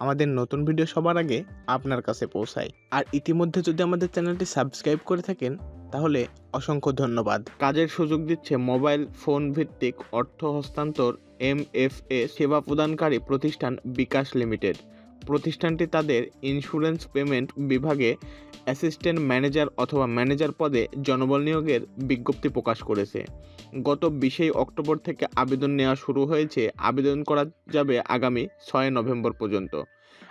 আমাদের নতুন ভিডিও সবার আগে আপনার কাছে পৌঁছায়। আর ইতিমধ্যে যদি আমাদের চ্যানেলটি সাবস্ক্রাইব করে থাকেন, তাহলে অসংখ্য ধন্যবাদ। কাজের সুযোগ দিচ্ছে মোবাইল ফোন ভিত্তিক অর্থ হস্তান্তর এম এফ এ সেবা প্রদানকারী প্রতিষ্ঠান বিকাশ লিমিটেড। প্রতিষ্ঠানটি তাদের ইন্স্যুরেন্স পেমেন্ট বিভাগে অ্যাসিস্ট্যান্ট ম্যানেজার অথবা ম্যানেজার পদে জনবল নিয়োগের বিজ্ঞপ্তি প্রকাশ করেছে। গত বিশেই অক্টোবর থেকে আবেদন নেওয়া শুরু হয়েছে। আবেদন করা যাবে আগামী ছয় নভেম্বর পর্যন্ত।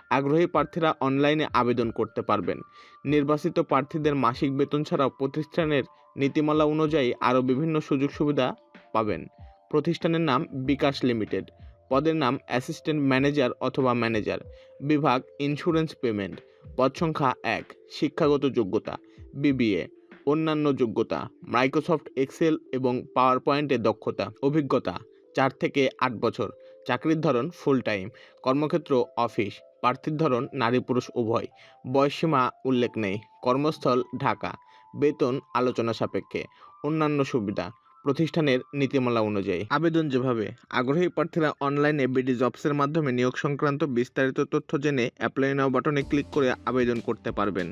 আগ্রহী প্রার্থীরা অনলাইনে আবেদন করতে পারবেন। নির্বাচিত প্রার্থীদের মাসিক বেতন ছাড়াও প্রতিষ্ঠানের নীতিমালা অনুযায়ী আরও বিভিন্ন সুযোগ সুবিধা পাবেন। প্রতিষ্ঠানের নাম বিকাশ লিমিটেড পদের নাম অ্যাসিস্ট্যান্ট ম্যানেজার অথবা ম্যানেজার। বিভাগ, ইন্স্যুরেন্স পেমেন্ট। পদ সংখ্যা এক, শিক্ষাগত যোগ্যতা। বিবিএ, অন্যান্য যোগ্যতা। মাইক্রোসফট, এক্সেল এবং পাওয়ার পয়েন্টে দক্ষতা। অভিজ্ঞতা, চার থেকে আট বছর। চাকরির ধরন ফুল টাইম কর্মক্ষেত্র অফিস প্রার্থীর ধরন নারী পুরুষ উভয়। বয়সীমা উল্লেখ নেই। কর্মস্থল, ঢাকা। বেতন, আলোচনা সাপেক্ষে। অন্যান্য সুবিধা। প্রতিষ্ঠানের নীতিমালা অনুযায়ী। আবেদন যেভাবে, আগ্রহী প্রার্থীরা অনলাইনে বিডি জবসের মাধ্যমে নিয়োগ সংক্রান্ত বিস্তারিত তথ্য জেনে অ্যাপ্লাই নাও বাটনে ক্লিক করে আবেদন করতে পারবেন।